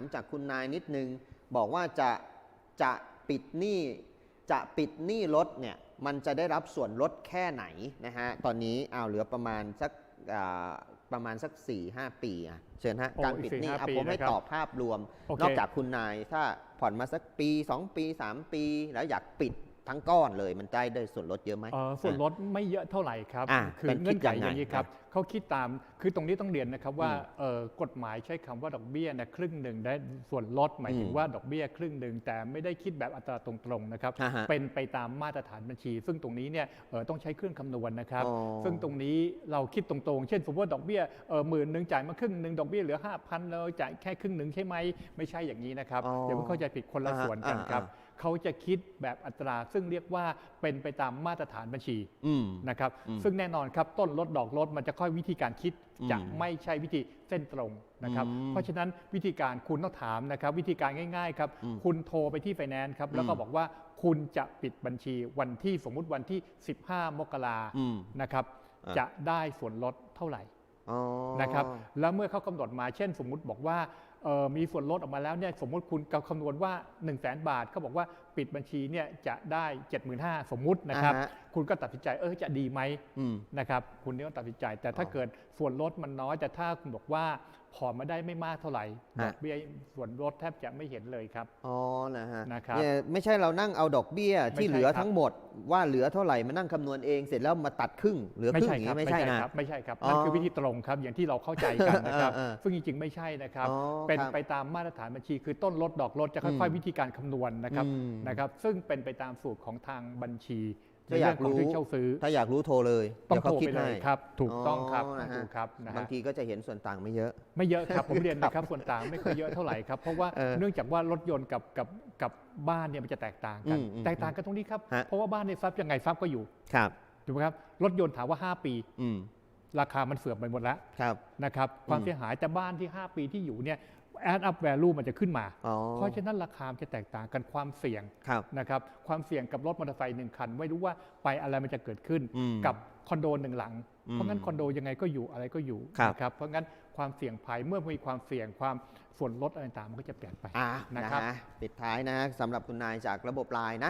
ามจากคุณนายนิดนึง บอกว่าจะจะปิดหนี้จะปิดหนี้รถเนี่ยมันจะได้รับส่วนลดแค่ไหนนะฮะตอนนี้เอาเหลือประมาณสักอ่าประมาณสัก 4 5 ปีอะเชิญฮะโอ้การปิดหนี้อีก4-5อะปีผมให้นะครับตอบภาพรวมโอเคนอกจากคุณนายถ้าผ่อนมาสักปี 2 ปี 3 ปี แล้วอยากปิด ทั้งก้อนเลยมันได้ได้ส่วนลดเยอะไหมเอ่อส่วนลดไม่เยอะเท่าไหร่ครับอะคือเป็นคิเงื่ดอนไขยังไงอย่างนี้ครับเขาคิดตามคือตรงนี้ต้องเรียนนะครับว่าอืมเอ่อกฎหมายใช้คำว่าดอกเบี้ยนะครึ่งหนึ่งได้ส่วนลดหมายถึงอืมว่าดอกเบี้ยครึ่งหนึ่งแต่ไม่ได้คิดแบบอัตราตรงๆนะครับอ่าฮะเป็นไปตามมาตรฐานบัญชี ซึ่งตรงนี้เนี่ยเอ่อต้องใช้เครื่องคำนวณนะครับอ๋อซึ่งตรงนี้เราคิดตรงๆ เช่น สมมติว่าดอกเบี้ยเออหมื่นหนึ่งจ่ายมาครึ่งหนึ่งดอกเบี้ยเหลือห้าพันเราจ่ายแค่ครึ่งหนึ่งใช่ไหมไม่ใช่อย่างนี้นะครับอ๋อเดี๋ยวมันเข้าใจผิดคนละอ่าฮะส่วนกันครับอ่า เขาจะคิดแบบอัตรา ซึ่งเรียกว่าเป็นไปตามมาตรฐานบัญชีอืมนะครับอืมซึ่งแน่นอนครับต้นลดดอกลดมันจะค่อยวิธีการคิดอืมจะไม่ใช่วิธีเส้นตรงนะครับอืมเพราะฉะนั้นวิธีการคุณต้องถามนะครับ วิธีการง่ายๆครับอืมคุณโทรไปที่ไฟแนนซ์ครับแล้วก็อืมบอกว่าคุณจะปิดบัญชีวันที่สมมุติวันที่ 15 มกราอืมนะครับอ่าจะได้ส่วนลดเท่าไหร่อ๋อนะครับ แล้วเมื่อเขากำหนดมาเช่น สมมุติบอกว่าเอ่อ มีส่วนลดออกมาแล้วเนี่ยสมมติคุณกคำนวณว่า 1 0 0 0 0แบาทเขาบอกว่าปิดบัญชีเนี่ยจะได้ 75,000สมมุตินะครับอ่าฮะคุณก็ตัดสินใจเออจะดีไหมอืมนะครับคุณนี่ต้องตัดสินใจ แต่ถ้าอ๋อเกิดส่วนลดมันน้อย แต่ถ้าคุณบอกว่าผ่อนมาได้ไม่มากเท่าไหร่ดฮะอกเบี้ยส่วนลดแทบจะไม่เห็นเลยครับอ๋อนะฮะนะครับเนี่ยไม่ใช่เรานั่งเอาดอกเบี้ยที่ไม่ใช่เหลือครับทั้งหมดว่าเหลือเท่าไหร่มานั่งคำนวณเองเสร็จแล้วมาตัดครึ่งเหลือครึ่งอย่างนี้ไม่ใช่นะครับไม่ใช่ครับอ๋อนั่นคือวิธีตรงครับอย่างที่เราเข้าใจกันนะครับเออเออซึ่งจริงๆไม่ใช่นะครับอ๋อเป็นครับไปตามมาตรฐานบัญชี คือต้นลดดอกลดจะค่อยอืมๆวิธีการคำนวณนะครับอืมนะครับ ซึ่งเป็นไปตามสูตรของทางบัญชีในถ้าอยาเรื่อกงของรู้ที่เช่าซื้อ ถ้าอยากรู้โทรเลยต้องเดี๋ยวโทรเขาคิดไปเลยให้ครับ ถูกต้องครับนะฮะถูกครับนะบางฮะทีก็จะเห็นส่วนต่างไม่เยอะ ไม่เยอะครับผมเรียนนะครับส่วนต่างไม่ค่อยเยอะเท่าไหร่ครับเพราะว่าเออเนื่องจากว่ารถยนต์กับกับกับบ้านเนี่ยมันจะแตกต่างกันอืมอืมแตกต่างกันตรงนี้ครับฮะเพราะว่าบ้านเนี่ยทรัพย์ยังไงทรัพย์ก็อยู่ครับถูกไหมครับรถยนต์ถามว่า 5 ปีอืมราคามันเสื่อมไปหมดแล้วครับนะครับ ความอืมเสียหายแต่บ้านที่ 5 ปีที่อยู่เนี่ย add up value มันจะขึ้นมาอ๋อเพราะฉะนั้นราคามันจะแตกต่างกันความเสี่ยงครับนะครับความเสี่ยงกับรถมอเตอร์ไซค์หนึ่งคัน ไม่รู้ว่าไปอะไรมันจะเกิดขึ้นอืมกับคอนโดหนึ่งหลังอืมเพราะงั้นคอนโดยังไงก็อยู่อะไรก็อยู่ครับนะครับเพราะงั้นความเสี่ยงภัยเมื่อมีความเสี่ยงความส่วนลดอะไรต่างๆมันก็จะเปลี่ยนไปอะนะนะครัฮะบปิดท้ายนะฮะสำหรับคุณนายจากระบบไลน์นะ